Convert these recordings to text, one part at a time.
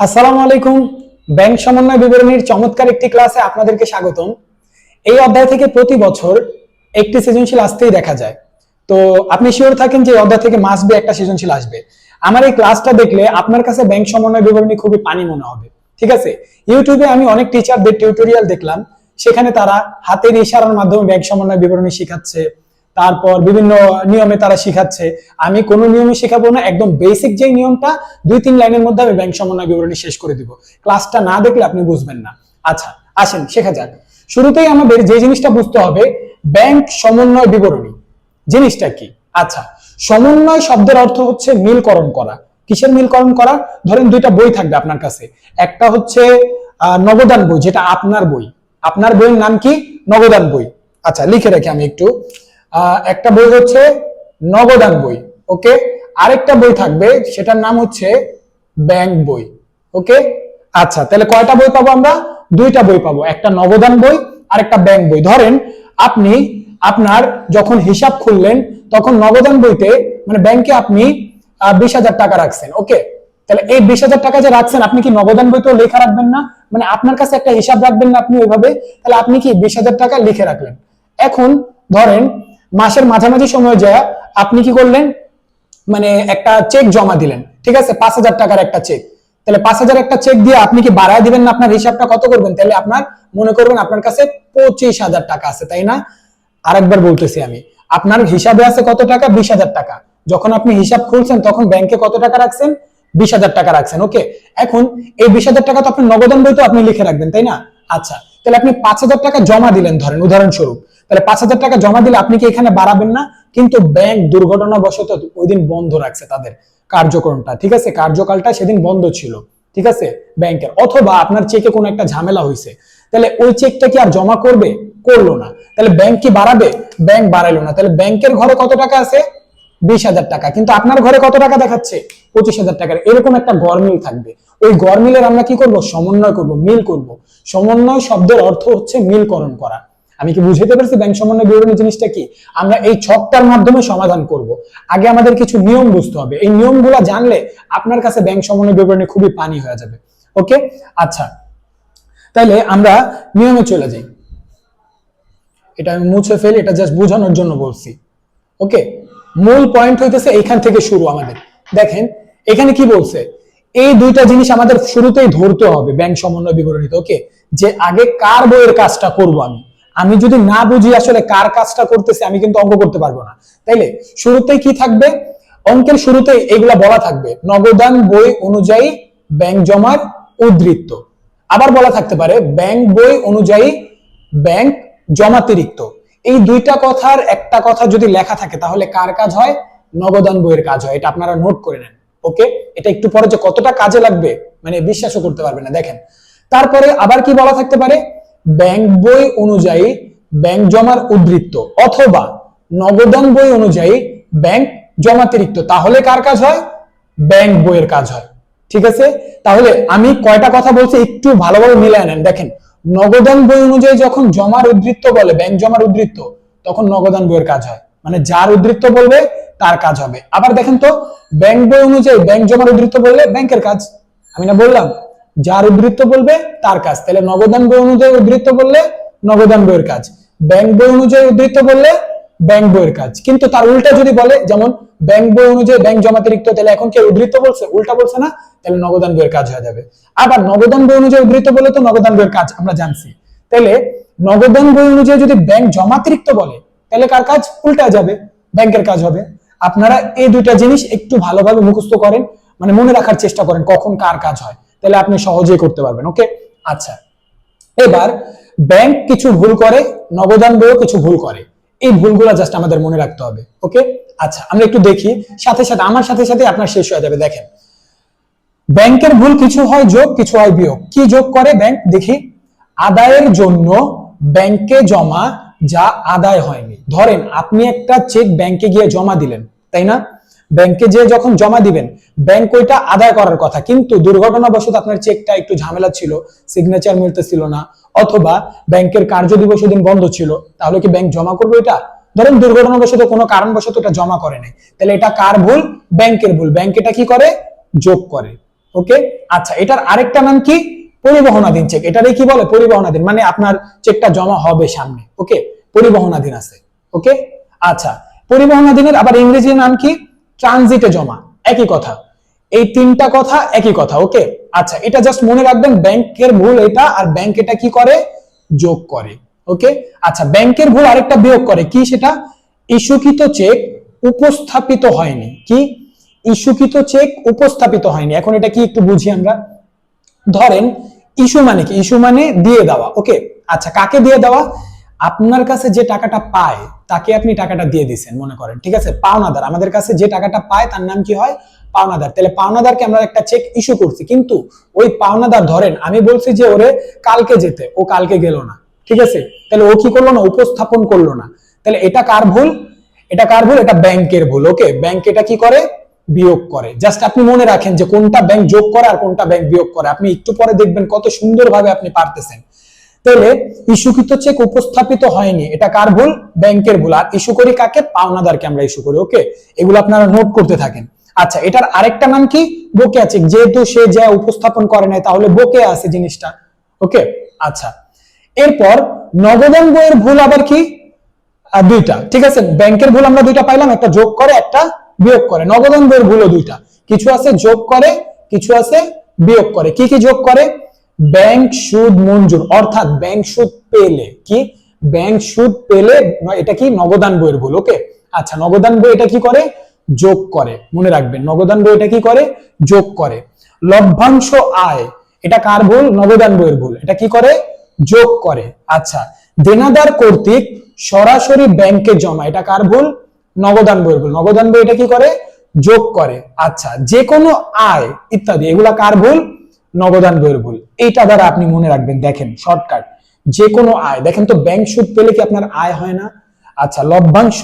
আসসালামু আলাইকুম। ব্যাংক সমন্বয় বিবরণীর চমৎকার একটি ক্লাসে আপনাদেরকে স্বাগতম। এই অধ্যায় থেকে প্রতি বছর একটি সৃজনশীল আসতেই দেখা যায়। তো আপনি শিওর থাকেন যে অধ্যায় থেকে মাস বি একটা সৃজনশীল আসবে। আমার এই ক্লাসটা দেখলে আপনার কাছে ব্যাংক সমন্বয় বিবরণী খুবই পানি মনে হবে। ঠিক আছে? ইউটিউবে আমি অনেক টিচারদের টিউটোরিয়াল দেখলাম। সেখানে তারা হাতের ইশারার মাধ্যমে ব্যাংক সমন্বয় বিবরণী শেখাচ্ছে। তারপর বিভিন্ন নিয়মে তারা শিখাচ্ছে। আমি কোনো নিয়মে শেখাবো না একদম বেসিক যে নিয়মটা দুই তিন লাইনের মধ্যে আমি ব্যাংক সমন্বয় বিবরণী শেষ করে দিব। ক্লাসটা না দেখলে আপনি বুঝবেন না। আচ্ছা আসেন শেখা যাক। শুরুতেই আমাদের যে জিনিসটা বুঝতে হবে ব্যাংক সমন্বয় বিবরণী। জিনিসটা কি? আচ্ছা সমন্বয় শব্দের অর্থ হচ্ছে মিলকরণ করা। কিসের মিলকরণ করা? ধরেন দুইটা বই থাকবে আপনার কাছে। একটা হচ্ছে আহ, নগদান বই যেটা আপনার বই। আপনার বইয়ের নাম কি? নগদান বই। আচ্ছা লিখে রাখি আমি একটু। একটা বই হচ্ছে নগদান বই, ওকে? আরেকটা বই থাকবে, সেটার নাম হচ্ছে ব্যাংক বই, ওকে? আচ্ছা তাহলে কয়টা বই পাবো আমরা? দুইটা বই পাবো, একটা নগদান বই আর একটা ব্যাংক বই। ধরেন আপনি, আপনার যখন হিসাব খুললেন, তখন নগদান বইতে মানে ব্যাংকে আপনি বিশ হাজার টাকা রাখছেন, ওকে? তাহলে এই বিশ হাজার টাকা যে রাখছেন, আপনি কি নগদান বইতেও লেখা রাখবেন না? মানে আপনার কাছে একটা হিসাব রাখবেন না আপনি ওইভাবে? তাহলে আপনি কি বিশ হাজার টাকা লিখে রাখলেন? এখন ধরেন মাসের মাঝামাঝি সময় যায় আপনি কি করলেন? মানে একটা চেক জমা দিলেন, ঠিক আছে? পাঁচ হাজার টাকার একটা চেক তাহলে পাঁচ হাজার একটা চেক দিয়ে আপনি কি বাড়ায় দিবেন না আপনার হিসাবটা কত করবেন? তাহলে আপনার, মনে করবেন আপনার কাছে পঁচিশ হাজার টাকা আছে, তাই না? আরেকবার বলতেছি আমি, আপনার হিসাবে আছে কত টাকা? বিশ হাজার টাকা। যখন আপনি হিসাব খুলছেন, তখন ব্যাংকে কত টাকা রাখছেন? বিশ হাজার টাকা রাখছেন ওকে এখন এই বিশ হাজার টাকা তো আপনি নগদান বই তো আপনি লিখে রাখবেন, তাই না? আচ্ছা তাহলে আপনি পাঁচ হাজার টাকা জমা দিলেন, ধরেন, উদাহরণস্বরূপ। তাহলে পাঁচ হাজার টাকা জমা দিলে আপনি কি এখানে বাড়াবেন না? কিন্তু ব্যাংক দুর্ঘটনাবশত ওই দিন বন্ধ রাখছে তাদের কার্যক্রমটা, ঠিক আছে? কার্যকালটা সেদিন বন্ধ ছিল, ঠিক আছে? ব্যাংকের। অথবা আপনার চেকে কোনো একটা ঝামেলা হয়েছে, তাহলে ওই চেকটা কি আর জমা করবে? করল না। তাহলে ব্যাংক কি বাড়াবে? ব্যাংক বাড়াইলো না। তাহলে ব্যাংকের ঘরে কত টাকা আছে? বিশ হাজার টাকা। কিন্তু আপনার ঘরে কত টাকা দেখাচ্ছে? পঁচিশ হাজার টাকার এরকম একটা গরমিল থাকবে। ওই গরমিলের আমরা কি করব? সমন্বয় করব, মিল করব। সমন্বয় শব্দের অর্থ হচ্ছে মিলকরণ করা। আমি কি বুঝাইতে পারছি ব্যাংক সমন্বয় বিবরণী জিনিসটা কি? আমরা এই ছকটার মাধ্যমে সমাধান করব। আগে আমাদের কিছু নিয়ম বুঝতে হবে। এই নিয়মগুলো জানলে আপনার কাছে ব্যাংক সমন্বয় বিবরণী খুবই পানি হয়ে যাবে। ওকে? আচ্ছা। তাইলে আমরা নিয়মে চলে যাই। এটা আমি মুছে ফেলি, এটা জাস্ট বোঝানোর জন্য বলছি। ওকে? মূল পয়েন্ট হইতেছে এখান থেকে শুরু আমাদের। দেখেন, এখানে কি বলছে? এই দুইটা জিনিস আমাদের শুরুতেই ধরতে হবে ব্যাংক সমন্বয় বিবরণীতে ওকে? যে আগে কার বইয়ের কাজটা করব আমি? আমি যদি না বুঝি আসলে কার কাজটা করতেছে, আমি কিন্তু অঙ্ক করতে পারব না। তাইলে শুরুতেই কি থাকবে? অঙ্কের শুরুতেই এগুলা বলা থাকবে। নগদান বই অনুযায়ী ব্যাংক জমার উদ্বৃত্ত আবার বলা থাকতে পারে, ব্যাংক বই অনুযায়ী ব্যাংক জমাতিরিক্ত। এই দুইটা কথার একটা কথা যদি লেখা থাকে, তাহলে কার কাজ হয়? নগদান বইয়ের কাজ হয়। এটা আপনারা নোট করে নেন। ওকে? এটা একটু পরে যে কতটা কাজে লাগবে মানে বিশ্বাসও করতে পারবে না। দেখেন। তারপরে আবার কি বলা থাকতে পারে? ব্যাংক বই অনুযায়ী ব্যাংক জমার উদ্ধৃত্ত অথবা নগদান বই অনুযায়ী ব্যাংক জমাতিরিক্ত। তাহলে কার কাজ হয়? ব্যাংক বইয়ের কাজ হয়। ঠিক আছে? তাহলে আমি কয়টা কথা বলছি একটু ভালোভাবে মিলায় নেন। দেখেন, নগদান বই অনুযায়ী যখন জমার উদ্ধৃত্ত বলে, ব্যাংক জমার উদ্ধৃত্ত, তখন নগদান বইয়ের কাজ হয়। মানে যার উদ্ধৃত্ত বলবে, তার কাজ হবে। আবার দেখেন তো, ব্যাংক বই অনুযায়ী ব্যাংক জমার উদ্ধৃত্ত বললে ব্যাংকের কাজ। আমি না বললাম? যার উদ্ধৃত্ত বলবে তার কাজ। তাহলে নগদান বই অনুযায়ী উদ্ধৃত্ত বললে নগদান বইয়ের কাজ। ব্যাংক বই অনুযায়ী উদ্ধৃত্ত বললে ব্যাংক বইয়ের কাজ। কিন্তু তার উল্টা যদি বলে, যেমন ব্যাংক বই অনুযায়ী ব্যাংক জমাতিরিক্ত তাহলে এখন কি উদ্ধৃত্ত বলছে? উল্টা বলছে না, তাহলে নগদান বইয়ের কাজ হয়ে যাবে। আবার নগদান বই অনুযায়ী উদ্ধৃত্ত বলে তো নগদান বইয়ের কাজ আমরা জানছি। তাহলে নগদান বই অনুযায়ী যদি ব্যাংক জমাতিরিক্ত বলে, তাহলে কার কাজ? উল্টা যাবে, ব্যাংকের কাজ হবে। আপনারা এই দুইটা জিনিস একটু ভালোভাবে মুখস্থ করেন মানে মনে রাখার চেষ্টা করেন কখন কার কাজ হয়। তাহলে আপনি সহজেই করতে পারবেন ওকে আচ্ছা এবার ব্যাংক কিছু ভুল করে নগদান বইও কিছু ভুল করে। এই ভুলগুলো জাস্ট আমাদের মনে রাখতে হবে ওকে আচ্ছা আমরা একটু দেখি, সাথে সাথে, আমার সাথে সাথে আপনার শেষ হয়ে যাবে, দেখেন। ব্যাংকের ভুল কিছু হয় যোগ, কিছু হয় বিয়োগ। কি যোগ করে ব্যাংক দেখি, আদায়ের জন্য ব্যাংকে জমা, যা আদায় হয়নি। ধরেন, আপনি একটা চেক ব্যাংকে গিয়ে জমা দিলেন, তাই না? ব্যাংকে যে যখন জমা দিবেন, ব্যাংক ওইটা আদায় করার কথা। কিন্তু দুর্ঘটনাবশত আপনার চেকটা একটু ঝামেলা ছিল সিগনেচার মিলতেছিল না, অথবা ব্যাংকের কার্য দিবস দিন বন্ধ ছিল, তাহলে কি ব্যাংক জমা করবে এটা ধরেন দুর্ঘটনাবশত কোনো কারণবশত এটা জমা করে নাই। তাহলে এটা কার ভুল? ব্যাংকের ভুল। ব্যাংক এটা কি করে? যোগ করে। ওকে? আচ্ছা এটার আরেকটা নাম কি? পরিবহনাধীন চেক। এটারই কি বলে? পরিবহনাধীন। মানে আপনার চেকটা জমা হবে সামনে। ওকে? পরিবহনাধীন আছে। ওকে? আচ্ছা পরিবহনাধীনের আবার ইংরেজি নাম কি? ট্রানজিটে জমা, একই কথা। এই তিনটা কথা একই কথা ওকে আচ্ছা এটা জাস্ট মনে রাখবেন, ব্যাংকের ভুল এটা, আর ব্যাংক এটা কি করে? যোগ করে ওকে আচ্ছা ব্যাংকের ভুল আরেকটা বিয়োগ করে, কি সেটা? ইস্যুকৃত চেক উপস্থাপিত হয়নি, কি? ইস্যুকৃত চেক উপস্থাপিত হয়নি, এখন এটা কি একটু বুঝি আমরা? ধরেন, ইস্যু মানে কি? ইস্যু মানে দিয়ে দেওয়া ওকে আচ্ছা কাকে দিয়ে দেওয়া? আপনার কাছে যে টাকাটা পায় তাকে আপনি টাকাটা দিয়ে দিছেন মনে করেন, ঠিক আছে? পাওনাদার, আমাদের কাছে যে টাকাটা পায় তার নাম কি হয়? পাওনাদার। তাহলে পাওনাদারকে আমরা একটা চেক ইস্যু করছি, কিন্তু ওই পাওনাদার, ধরেন, আমি বলছি যে ওরে কালকে যেতে, ও কালকে গেল না, ঠিক আছে? তাহলে ও কি করল না? উপস্থাপন করল না। তাহলে এটা কার ভুল? এটা কার ভুল? এটা ব্যাংকের ভুল, ওকে? ব্যাংক এটা কি করে? বিয়োগ করে। জাস্ট আপনি মনে রাখেন যে কোনটা ব্যাংক যোগ করে আর কোনটা ব্যাংক বিয়োগ করে। আপনি একটু পরে দেখবেন কত সুন্দরভাবে আপনি পারতেছেন। তাহলে ইস্যুকৃত চেক উপস্থাপিত হয়নি। এটা কার ভুল? ব্যাংকের ভুল। আর ইস্যু করি কাকে? পাওনাদারকে আমরা ইস্যু করি ওকে এগুলো আপনারা নোট করতে থাকেন। আচ্ছা এটার আরেকটা নাম কি? বকেয়া চেক যেহেতু সে যা উপস্থাপন করে নাই, তাহলে বকেয়া আছে জিনিসটা ওকে আচ্ছা এরপর নগদান বইয়ের ভুল আবার কি? দুইটা, ঠিক আছে? ব্যাংকের ভুল আমরা দুইটা পাইলাম, একটা যোগ করে, একটা বিয়োগ করে। নগদান বইয়ের ভুলও দুইটা। কিছু আছে যোগ করে, কিছু আছে বিয়োগ করে। কি কি যোগ করে? ব্যাংক সুদ মঞ্জুর, অর্থাৎ ব্যাংক সুদ পেলে, কি? ব্যাংক সুদ পেলে, এটা কি? নগদান বইয়ের ভুল ওকে আচ্ছা নগদান বই এটা কি করে? যোগ করে, মনে রাখবেন, নগদান বই এটা কি করে? যোগ করে। লভ্যাংশ আয়, এটা কার ভুল? নগদান বইয়ের ভুল, এটা কি করে? যোগ করে। আচ্ছা দেনাদার কর্তৃক সরাসরি ব্যাংকে জমা, এটা কার ভুল? নগদান বইয়ের ভুল, নগদান বই এটা কি করে? যোগ করে। আচ্ছা যে কোনো আয়, ইত্যাদি, এগুলা কার ভুল? নগদান বইয়ের এইটা দ্বারা আপনি মনে রাখবেন, দেখেন শর্টকাট যে কোনো আয়। দেখেন তো ব্যাংক সুদ পেলে কি আপনার আয় হয় না? আচ্ছা লভ্যাংশ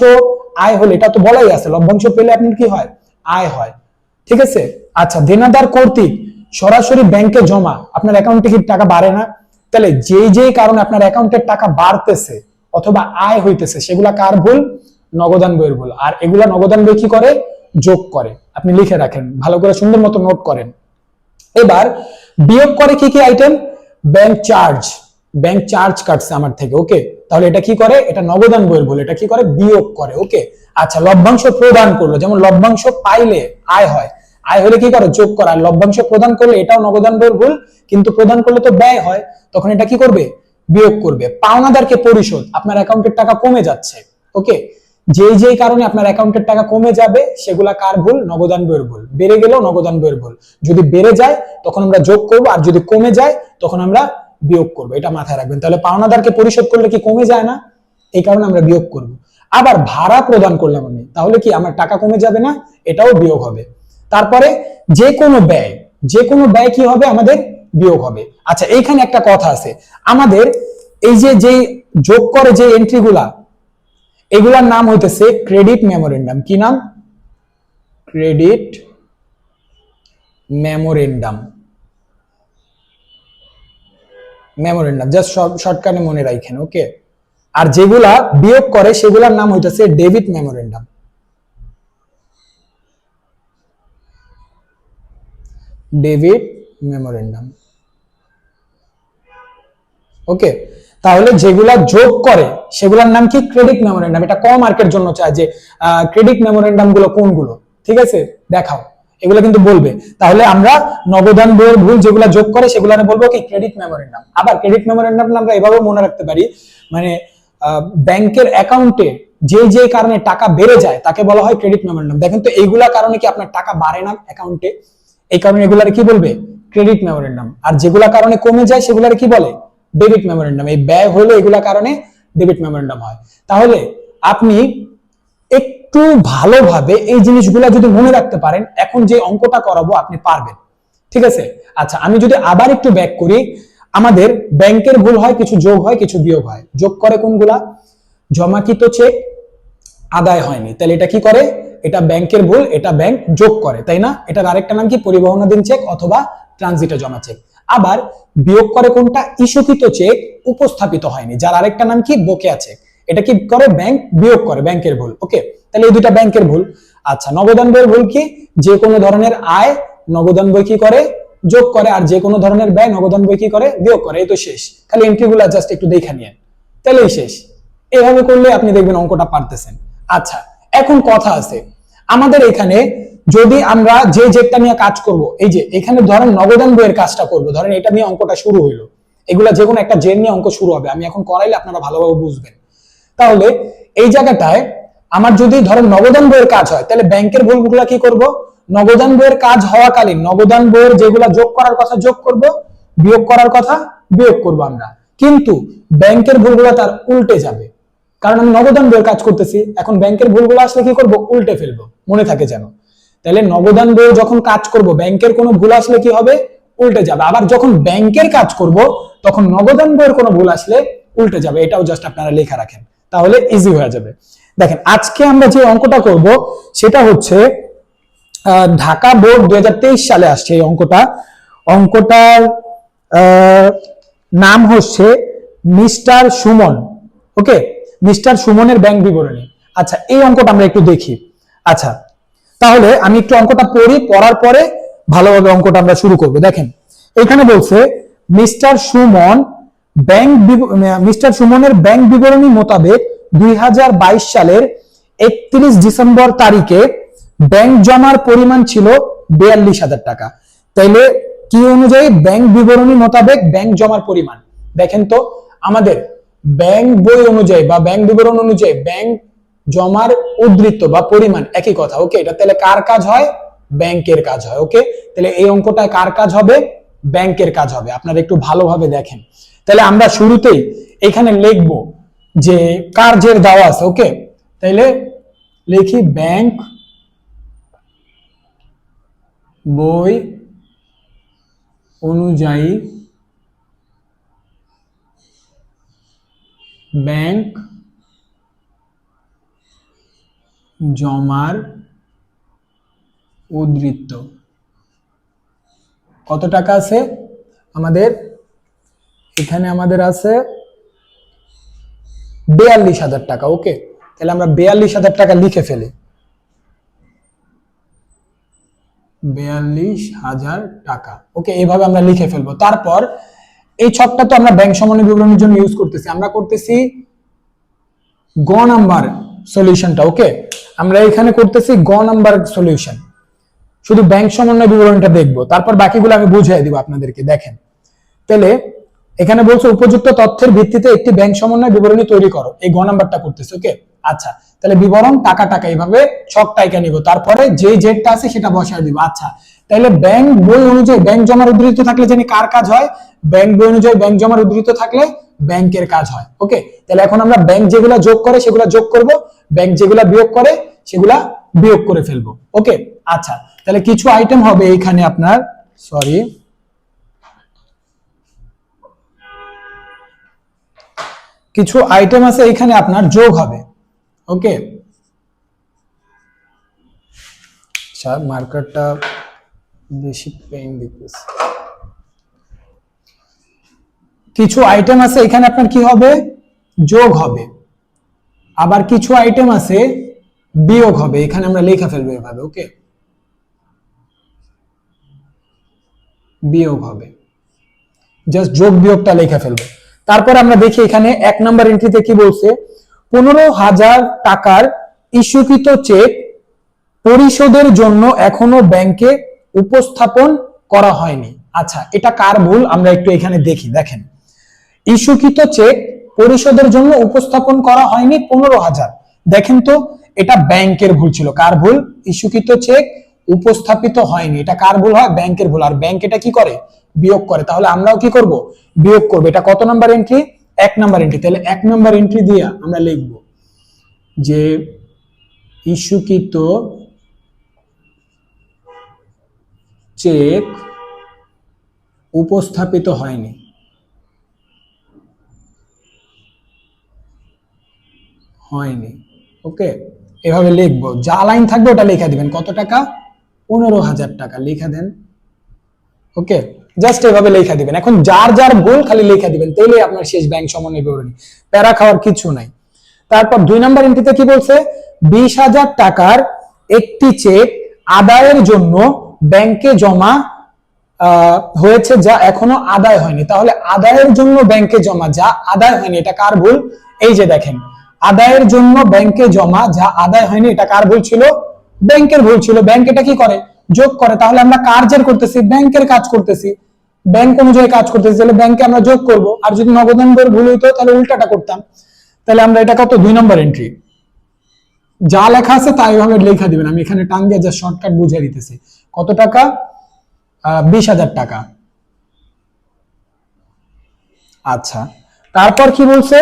আয় হলে, এটা তো বলাই আছে, লভ্যাংশ পেলে আপনার কি হয়? আয় হয়। ঠিক আছে? আচ্ছা দেনাদার কর্তৃক সরাসরি ব্যাংকে জমা, আপনার অ্যাকাউন্টে কি টাকা বাড়ে না? তাহলে যেই যেই কারণে আপনার অ্যাকাউন্টের টাকা বাড়তেছে অথবা আয় হইতেছে, সেগুলা কার ভুল? নগদান বইয়ের ভুল। আর এগুলা নগদান বই কি করে? যোগ করে। আপনি লিখে রাখেন, ভালো করে সুন্দর মতো নোট করেন। এবার বিয়োগ করে কি কি item bank charge bank charge কাটছে আমার থেকে ওকে তাহলে এটা কি করে? এটা নগদান বইয়ের ভুল এটা কি করে? বিয়োগ করে ওকে আচ্ছা লভ্যাংশ প্রদান করল, যেমন লভ্যাংশ পাইলে আয় হয়। আয় হলে কি করে? যোগ করা। লভ্যাংশ প্রদান করলে এটাও নবদান বইয়ের ভুল, কিন্তু প্রদান করলে তো ব্যয় হয়, তখন এটা কি করবে? বিয়োগ করবে। পাওনাদারকে পরিশোধ। আপনার অ্যাকাউন্টের টাকা কমে যাচ্ছে ওকে যেই যেই কারণে আপনার অ্যাকাউন্টের টাকা কমে যাবে, সেগুলা কার ভুল? নগদান বইয়ের ভুল। বেড়ে গেলেও নগদান বইয়ের ভুল। যদি বেড়ে যায়, তখন আমরা যোগ করব, আর যদি কমে যায়, তখন আমরা বিয়োগ করব। এটা মাথায় রাখবেন। তাহলে পাওনাদারকে পরিশোধ করলে কি কমে যায় না? এই কারণে আমরা বিয়োগ করব। আবার ভাড়া প্রদান করলাম আমি, তাহলে কি আমার টাকা কমে যাবে না? এটাও বিয়োগ হবে। তারপরে যে কোনো ব্যয়, যে কোনো ব্যয় কি হবে? আমাদের বিয়োগ হবে। আচ্ছা এইখানে একটা কথা আছে। আমাদের এই যে যে যোগ করে যে এন্ট্রিগুলা এগুলার নাম হইতেছে ক্রেডিট মেমোরেন্ডাম কি নাম? ক্রেডিট মেমোরেন্ডাম মেমোরেন্ডাম জাস্ট শর্টকাটে মনে রাখেন ওকে আর যেগুলা বিয়োগ করে, সেগুলার নাম হইতেছে debit memorandum debit memorandum okay তাহলে যেগুলা যোগ করে, সেগুলোর নাম কি ক্রেডিট মেমোরেন্ডাম এটা কম মার্কের জন্য চায় যে ক্রেডিট মেমোরেন্ডামগুলো কোনগুলো? ঠিক আছে? দেখাও। এগুলো কিন্তু বলবে। তাহলে আমরা নগদান বইয়ের ভুল যেগুলা যোগ করে সেগুলো বলব কি ক্রেডিট মেমোরেন্ডাম আবার ক্রেডিট মেমোরেন্ডাম আমরা এভাবেও মনে রাখতে পারি। মানে ব্যাংকের অ্যাকাউন্টে যে যে কারণে টাকা বেড়ে যায়, তাকে বলা হয় ক্রেডিট মেমোরেন্ডাম দেখেন তো, এইগুলা কারণে কি আপনার টাকা বাড়ে না অ্যাকাউন্টে? এই কারণে এগুলার কি বলবে? ক্রেডিট মেমোরেন্ডাম আর যেগুলা কারণে কমে যায়, সেগুলার কি বলে? ডেবিট মেমোরেন্ডাম এই ব্যয় হলে এগুলা কারণে ডেবিট মেমোরেন্ডাম হয়। তাহলে আপনি একটু ভালোভাবে এই জিনিসগুলা যদি মনে রাখতে পারেন, এখন যে অঙ্কটা করাবো আপনি পারবেন। ঠিক আছে? আচ্ছা আমি যদি আবার একটু ব্যাক করি, আমাদের ব্যাংকের ভুল হয়, কিছু যোগ হয়, কিছু বিয়োগ হয়। যোগ করে কোনগুলা? জমাকৃত চেক আদায় হয়নি। তাহলে এটা কি করে? এটা ব্যাংকের ভুল, এটা ব্যাংক যোগ করে, তাই না? এটার আরেকটা নাম কি? পরিবহনাধীন চেক অথবা ট্রানজিটে জমা চেক আবার বিয়োগ করে কোনটা? ইস্যুকৃত চেক উপস্থাপিত হয়নি। যার আরেকটা নাম কি? বকেয়া চেক এটা কি করে? ব্যাংক বিয়োগ করে ব্যাংকের ভুল। ওকে তাহলে এই দুইটা ব্যাংকের ভুল। আচ্ছা নগদান বইয়ের ভুল কি? যে কোনো ধরনের আয় নগদান বই কি করে? যোগ করে, আর যে কোনো ধরনের ব্যয় নগদান বই কি করে? বিয়োগ করে। এই তো শেষ। খালি এন্ট্রিগুলো জাস্ট একটু দেখে নিয়ে তাহলেই শেষ। এভাবে করলে আপনি দেখবেন অঙ্কটা পারতেছেন। আচ্ছা এখন কথা আছে। আমাদের এখানে যদি আমরা যে জেটটা নিয়ে কাজ করব, এই যে এখানে ধরেন নগদান বইয়ের কাজটা করব, ধরেন এটা নিয়ে অঙ্কটা শুরু হইল। এগুলা যে কোনো একটা জেন নিয়ে অঙ্ক শুরু হবে। আমি এখন করাইলে আপনারা ভালোভাবে বুঝবেন। তাহলে এই জায়গাটায় আমার যদি ধরেন নগদান বইয়ের কাজ হয়, তাহলে ব্যাংকের ভুলগুলো কি করব? নগদান বইয়ের কাজ হওয়াকালীন নগদান বইয়ের যেগুলা যোগ করার কথা যোগ করব, বিয়োগ করার কথা বিয়োগ করব আমরা। কিন্তু ব্যাংকের ভুলগুলো তার উল্টে যাবে। কারণ আমি নগদান বইয়ের কাজ করতেছি, এখন ব্যাংকের ভুলগুলো আসলে কি করব? উল্টে ফেলব। মনে থাকে যেন। তাহলে নগদান বই যখন কাজ করব, ব্যাংকের কোনো ভুল আসলে কি হবে? উল্টে যাবে। আবার যখন ব্যাংকের কাজ করব, তখন নগদান বইয়ের কোনো ভুল আসলে উল্টে যাবে। এটাও জাস্ট আপনারা লেখা রাখেন। তাহলে ইজি হয়ে যাবে। দেখেন, আজকে আমরা যে অঙ্কটা করব, সেটা হচ্ছে ঢাকা বোর্ড দুই হাজার তেইশ সালে আসছে এই অঙ্কটা। অঙ্কটার নাম হচ্ছে মিস্টার সুমন। ওকে? মিস্টার সুমনের ব্যাংক বিবরণী। আচ্ছা এই অঙ্কটা আমরা একটু দেখি। আচ্ছা তাহলে আমি একটু অঙ্কটা পড়ি, পড়ার পরে ভালোভাবে অঙ্কটা আমরা শুরু করব। দেখেন, এখানে বলছে, মিস্টার সুমন ব্যাংক মিস্টার সুমনের ব্যাংক বিবরণী মোতাবেক দুই সালের একত্রিশ ডিসেম্বর তারিখে ব্যাংক জমার পরিমাণ ছিল বিয়াল্লিশ হাজার টাকা। তাইলে কি অনুযায়ী ব্যাংক বিবরণী মোতাবেক ব্যাংক জমার পরিমাণ? দেখেন তো, আমাদের ব্যাংক বই অনুযায়ী বা ব্যাংক বিবরণ অনুযায়ী ব্যাংক জমার উদ্ধৃত বা পরিমাণ, একই কথা ওকে এটা তাহলে কার কাজ হয়? ব্যাংকের কাজ হয় ওকে তাহলে এই অঙ্কটায় কার কাজ হবে? ব্যাংকের কাজ হবে। আপনারা একটু ভালোভাবে দেখেন। তাহলে আমরা শুরুতেই এখানে লিখব যে কার্যের দেওয়া আছে ওকে তাইলে লিখি ব্যাংক বই অনুযায়ী ব্যাংক জমার উদ্ধৃত কত টাকা আছে আমাদের? এখানে আমাদের আছে বেয়াল্লিশ হাজার টাকা, ওকে? তাহলে আমরা বেয়াল্লিশ হাজার টাকা লিখে ফেলি। বেয়াল্লিশ হাজার টাকা, ওকে? এইভাবে আমরা লিখে ফেলব। তারপর এই ছকটা তো আমরা ব্যাংক সমন্বয় বিবরণের জন্য ইউজ করতেছি। আমরা করতেছি গ নাম্বার সলিউশনটা, ওকে? আমরা এখানে করতেছি গ নাম্বার সলিউশন। শুধু ব্যাংক সমন্বয় বিবরণটা দেখব, তারপর বাকিগুলো আমি বুঝিয়ে দিব আপনাদেরকে, দেখেন। তাহলে, এখানে বলছে উপযুক্ত তথ্যের ভিত্তিতে একটি ব্যাংক সমন্বয় বিবরণী তৈরি করো, এই গ নাম্বারটা করতেছে, ওকে? আচ্ছা তাহলে বিবরণ, টাকা টাকা, এইভাবে ছক টাইকা নিব, তারপরে যে জেটটা আছে সেটা বসায় দিব আচ্ছা। তাহলে ব্যাংক বই অনুযায়ী, ব্যাংক জমার উদ্ধৃত থাকলে জানি কার কাজ হয়? ব্যাংক বই অনুযায়ী ব্যাংক জমার উদ্ধৃত থাকলে ব্যাংকের কাজ হয়। ওকে তাহলে এখন আমরা ব্যাংক যেগুলা যোগ করে, সেগুলা যোগ করব। ব্যাংক যেগুলা বিয়োগ করে, সেগুলা বিয়োগ করে ফেলব। ওকে আচ্ছা তাহলে কিছু আইটেম হবে এইখানে আপনার। সরি কিছু আইটেম আছে এখানে আপনার যোগ হবে। ওকে আচ্ছা মার্কারটা বেশি পেইন দিতেছে। কিছু আইটেম আছে, এখানে আপনার কি হবে? যোগ হবে। আবার কিছু আইটেম আছে, বিয়োগ হবে। এখানে আমরা লেখা ফেলব এভাবে ওকে বিয়োগ হবে। জাস্ট যোগ বিয়োগটা লেখা ফেলব। তারপর আমরা দেখি এখানে এক নাম্বার এন্ট্রিতে কি বলছে? পনেরো হাজার টাকার ইস্যুকৃত চেক পরিশোধের জন্য এখনও ব্যাংকে উপস্থাপন করা হয়নি। আচ্ছা এটা কার ভুল? আমরা একটু এখানে দেখি, দেখেন। ইস্যুকৃত চেক পরিশোধের জন্য উপস্থাপন করা হয়নি পনেরো হাজার। দেখেন তো, এটা ব্যাংকের ভুল ছিল। কার ভুল? ইস্যুকৃত চেক উপস্থাপিত হয়নি। এটা কার ভুল হয়? ব্যাংকের ভুল। আর ব্যাংক এটা কি করে? বিয়োগ করে। তাহলে আমরাও কি করব? বিয়োগ করব। এটা কত নাম্বার এন্ট্রি এক নাম্বার এন্ট্রি তাহলে এক নাম্বার এন্ট্রি দিয়ে আমরা লিখব যে ইস্যুকৃত চেক উপস্থাপিত হয়নি। হয়নি। ওকে এভাবে লিখব। যা লাইন থাকবে ওটা লেখা দিবেন। কত টাকা? পনেরো হাজার টাকা। লেখা দেন। ওকে জাস্ট এভাবে লেখা দিবেন। এখন যার যার ভুল খালি লেখা দিবেন। তাইলে আপনার শেষ ব্যাংক সমন্বয় বিবরণী প্যারা খাওয়ার কিছু নাই। তারপর দুই নম্বর এন্ট্রিতে কি বলছে? বিশ হাজার টাকার একটি চেক আদায়ের জন্য ব্যাংকে জমা হয়েছে যা এখনও আদায় হয়নি। তাহলে আদায়ের জন্য ব্যাংকে জমা যা আদায় হয়নি, এটা কার ভুল? এই যে দেখেন। আদায়ের জন্য ব্যাংকে জমা, যা আদায় হয়নি, এটা কার ভুল ছিল? ব্যাংকের ভুল ছিল। ব্যাংক এটা কি করে? যোগ করে। তাহলে আমরা কার্যের করতেছি? ব্যাংকের কাজ করতেছি। ব্যাংক অনুযায়ী কাজ করতেছি। তাহলে ব্যাংকে আমরা যোগ করব। আর যদি নগদান ভুল হইতো, তাহলে উল্টাটা করতাম। তাহলে আমরা এটা কত? দুই নম্বর এন্ট্রি যা লেখা আছে, তাই ভাবে লেখা দিবেন। আমি এখানে টান দিয়ে যা শর্টকাট বুঝিয়ে দিতেছি। কত টাকা? বিশ হাজার টাকা। আচ্ছা। তারপর কি বলছে?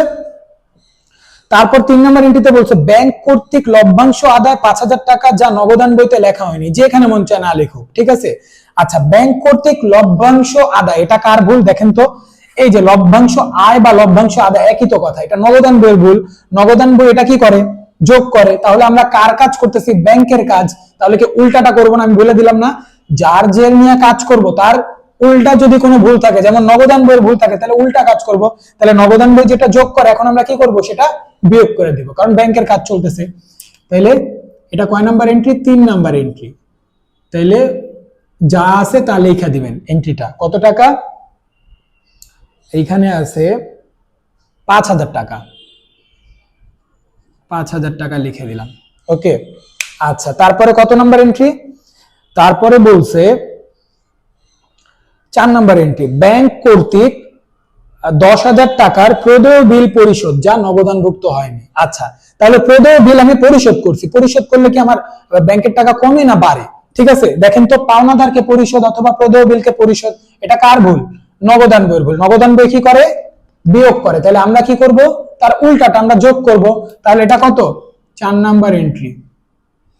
তারপর তিন নম্বর এন্ট্রিতে বলছে, ব্যাংক কর্তৃক লভ্যাংশ আদায় পাঁচ হাজার টাকা যা নগদান বইতে লেখা হয়নি। যেখানে মন চায় না লেখুক ঠিক আছে? আচ্ছা ব্যাংক কর্তৃক লভ্যাংশ আদায়, এটা কার ভুল? দেখেন তো, এই যে লভ্যাংশ আয় বা লভ্যাংশ আদায় একই তো কথা, এটা নগদান বইয়ের ভুল। নগদান বই এটা কি করে? যোগ করে। তাহলে আমরা কার কাজ করতেছি? ব্যাংকের কাজ। তাহলে কি উল্টাটা করব না? আমি বলে দিলাম না, যার যে নিয়ে কাজ করব, তার উল্টা যদি কোনো ভুল থাকে, যেমন নবদান বইয়ের ভুল থাকে, তাহলে উল্টা কাজ করব। তাহলে নবদান বই যেটা যোগ করে, এখন আমরা কি করব? সেটা বিয়োগ করে দিব, কারণ ব্যাংকের কাজ চলতেছে। তাইলে এটা কয় নাম্বার এন্ট্রি তিন নাম্বার এন্ট্রি তাইলে যা আছে তা লেখা দিবেন এন্ট্রিটা কত টাকা? এইখানে আছে পাঁচ হাজার টাকা। পাঁচ হাজার টাকা লিখে দিলাম। ওকে? আচ্ছা তারপরে কত নাম্বার এন্ট্রি তারপরে বলছে চার নাম্বার এন্ট্রি ব্যাংক কর্তৃক দশ হাজার টাকার প্রদেয় বিল পরিশোধ, যা নগদানভুক্ত হয়নি। আচ্ছা তাহলে প্রদেয় বিল আমি পরিশোধ করছি। পরিশোধ করলে কি আমার ব্যাংকের টাকা কমে না বাড়ে? ঠিক আছে? দেখেন তো পাওনাদারকে পরিশোধ অথবা প্রদেয় বিলকে পরিশোধ, এটা কার ভুল? নগদান বইয়ের ভুল। নগদান বই কি করে? বিয়োগ করে। তাহলে আমরা কি করব? তার উল্টাটা আমরা যোগ করব। তাহলে এটা কত? চার নাম্বার এন্ট্রি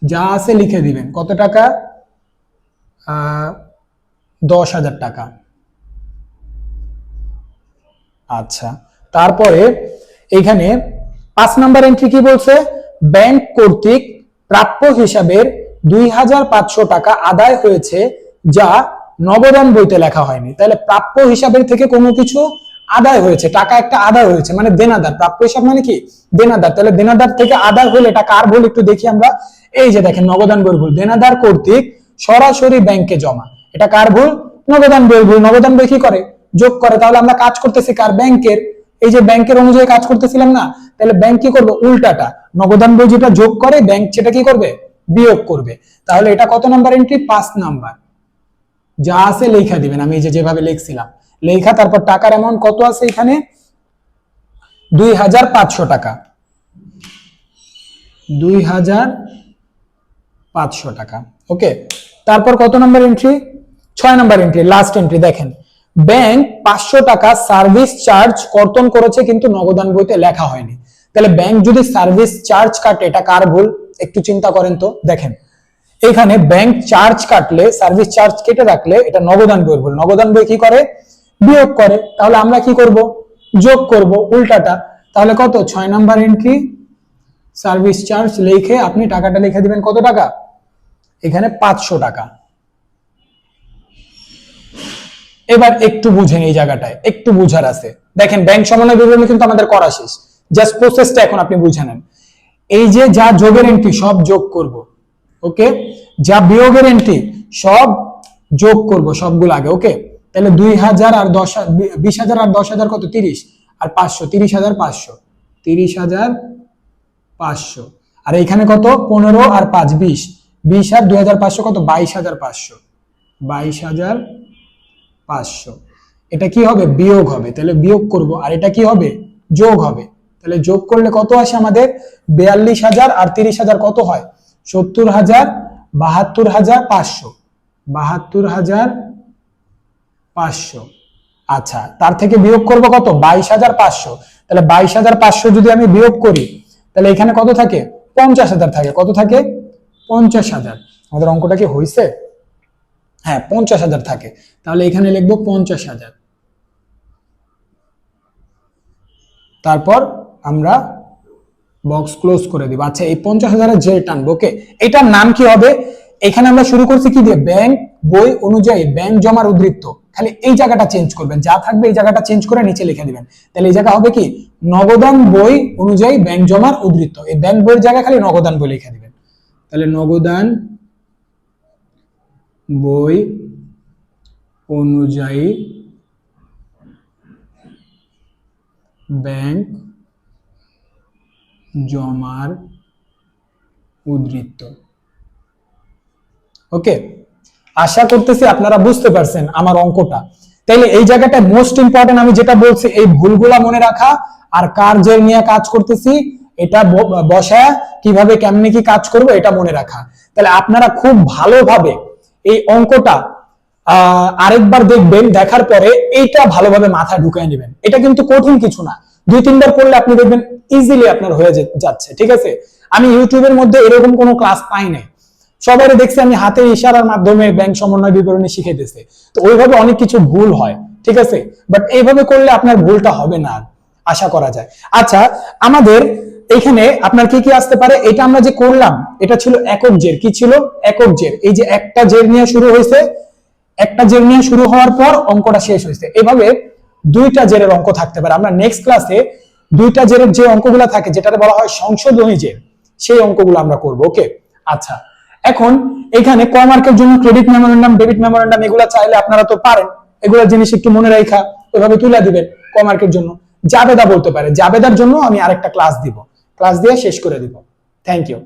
যা আছে লিখে দিবেন। কত টাকা? দশ হাজার টাকা। আচ্ছা তারপরে এইখানে পাঁচ নাম্বার এন্ট্রি কি বলছে? ব্যাংক কর্তৃক প্রাপ্য হিসাবের দুই হাজার পাঁচশো টাকা আদায় হয়েছে, যা নবদান বইতে লেখা হয়নি। তাহলে প্রাপ্য হিসাবের থেকে কোনো কিছু আদায় হয়েছে, টাকা একটা আদায় হয়েছে মানে দেনাদার। প্রাপ্য হিসাব মানে কি? দেনাদার। তাহলে দেনাদার থেকে আদায় হলে এটা কার ভুল? একটু দেখি আমরা। এই যে দেখেন নগদান বইয়ের ভুল। দেনাদার কর্তৃক সরাসরি ব্যাংকে জমা। এটা কার ভুল? নগদান বইয়ের ভুল। নগদান বই কি করে? যোগ করে। তাহলে আমরা কাজ করতেছি কার? ব্যাংকের। এই যে ব্যাংকের অনুযায়ী কাজ করতেছিলাম না? তাহলে ব্যাংক কি করবে? উল্টাটা। নগদান বই যেটা যোগ করে, ব্যাংক সেটা কি করবে? বিয়োগ করবে। তাহলে এটা কত নাম্বার এন্ট্রি পাঁচ নাম্বার। যা আছে লেখা দিবেন। আমি যে যেভাবে লিখছিলাম। লেখা, তারপর টাকার অ্যামাউন্ট কত আছে এখানে? দুই হাজার পাঁচশো টাকা। দুই হাজার পাঁচশো টাকা। ওকে? তারপর কত নাম্বার এন্ট্রি ছয় নাম্বার এন্ট্রি লাস্ট এন্ট্রি দেখেন। ব্যাংক পাঁচশো টাকা সার্ভিস চার্জ কর্তন করেছে, কিন্তু নগদান বইতে লেখা হয়নি। তাহলে ব্যাংক যদি সার্ভিস চার্জ কাটে, এটা কার ভুল? একটু চিন্তা করেন তো, দেখেন। এখানে ব্যাংক চার্জ কাটলে সার্ভিস চার্জ কেটে রাখলে, এটা নগদান বইয়ের ভুল। নগদান বই কি করে? বিয়োগ করে। তাহলে আমরা কি করব? যোগ করব, উল্টাটা। তাহলে কত? ছয় নাম্বার এন্ট্রি সার্ভিস চার্জ লিখে আপনি টাকাটা লিখে দিবেন কত টাকা? এখানে পাঁচশো টাকা। এবার একটু বুঝেন এই জায়গাটায়, একটু বুঝার আছে। দেখেন ব্যাংক সমন্বয় বিবরণী কিন্তু আমাদের করা শেষ। জাস্ট প্রসেসটা এখন আপনি বুঝে নেন। এই যে যা যোগের এন্ট্রি সব যোগ করব ওকে যা বিয়োগের এন্ট্রি সব যোগ করব সবগুলো আগে ওকে তাহলে দুই হাজার আর দশ বিশ হাজার আর দশ হাজার কত? তিরিশ। আর পাঁচশো, তিরিশ হাজার পাঁচশো। তিরিশ হাজার পাঁচশো। আর এখানে কত? পনেরো আর পাঁচ, বিশ। বিশ আর দুই হাজার পাঁচশো কত? বাইশ হাজার পাঁচশো। বাইশ হাজার পাঁচশো। এটা কি হবে? বিয়োগ হবে। তাহলে বিয়োগ করব। আর এটা কি হবে? যোগ হবে। তাহলে যোগ করলে কত আসে আমাদের? বিয়াল্লিশ হাজার আর তিরিশ হাজার কত হয়? সত্তর হাজার, বাহাত্তর হাজার, পাঁচশো। বাহাত্তর হাজার, পাঁচশো। আচ্ছা তার থেকে বিয়োগ করব কত? বাইশ হাজার পাঁচশো। তাহলে বাইশ হাজার পাঁচশো যদি আমি বিয়োগ করি, তাহলে এখানে কত থাকে? পঞ্চাশ হাজার থাকে। কত থাকে? পঞ্চাশ হাজার। আমাদের অঙ্কটা কি হয়েছে হ্যাঁ পঞ্চাশ হাজার থাকে। তাহলে এখানে লিখব পঞ্চাশ হাজার। তারপর আমরা বক্স ক্লোজ করে দিব। আচ্ছা এই পঞ্চাশ হাজারের যে টানবো ওকে এটার নাম কি হবে? এখানে আমরা শুরু করছি কি দিয়ে? ব্যাংক বই অনুযায়ী ব্যাংক জমার উদ্বৃত্ত খালি এই জায়গাটা চেঞ্জ করবেন। যা থাকবে এই জায়গাটা চেঞ্জ করে নিচে লিখে দিবেন। তাহলে এই জায়গা হবে কি? নগদান বই অনুযায়ী ব্যাংক জমার উদ্বৃত্ত এই ব্যাংক বইয়ের জায়গায় খালি নগদান বই লিখে দিবেন। তাহলে নগদান বই অনুযায়ী ব্যাংক জমার উদ্ধৃত ওকে, আশা করতেছি আপনারা বুঝতে পারছেন আমার অঙ্কটা। তাইলে এই জায়গাটা মোস্ট ইম্পর্টেন্ট আমি যেটা বলছি, এই ভুলগুলা মনে রাখা আর কার যে নিয়ে কাজ করতেছি, এটা বসায় কীভাবে কেমনে কি কাজ করব এটা মনে রাখা। তাহলে আপনারা খুব ভালোভাবে এই অঙ্কটা আরেকবার দেখবেন, দেখার পরে এইটা ভালোভাবে মাথায় ঢুকিয়ে নেবেন। এটা কিন্তু কঠিন কিছু না। দুই, তিনবার পড়লে আপনি দেখবেন ইজিলি আপনার হয়ে যাচ্ছে, ঠিক আছে? আমি ইউটিউবের মধ্যে এরকম কোনো ক্লাস পাই নাই। সবাই দেখছি আমি হাতের ইশারার মাধ্যমে ব্যাংক সমন্বয় বিবরণী শিখাইতেছে। তো ওইভাবে অনেক কিছু ভুল হয়, ঠিক আছে? বাট এইভাবে করলে আপনার ভুলটা হবে না, আশা করা যায়। আচ্ছা আমাদের এখানে আপনার কি কি আসতে পারে? এটা আমরা যে করলাম, এটা ছিল একক জের। কি ছিল? একক জের। এই যে একটা জের নিয়ে শুরু হয়েছে, একটা জের নিয়ে শুরু হওয়ার পর অঙ্কটা শেষ হয়েছে। এভাবে দুইটা জেরের অঙ্ক থাকতে পারে। আমরা নেক্সট ক্লাসে দুইটা জেরের যে অঙ্কগুলো থাকে যেটাতে বলা হয় সংশোধনী জের, সেই অঙ্কগুলো আমরা করব ওকে আচ্ছা এখন এখানে ক মার্কের জন্য ক্রেডিট মেমোরেন্ডাম ডেবিট মেমোরেন্ডাম এগুলো চাইলে আপনারা তো পারেন। এগুলো জিনিস একটু মনে রাখা, ওইভাবে তুলে দিবেন ক মার্কের জন্য। জাবেদা বলতে পারে। জাবেদার জন্য আমি আরেকটা ক্লাস দিব। ক্লাস দিয়ে শেষ করে দিব। Thank you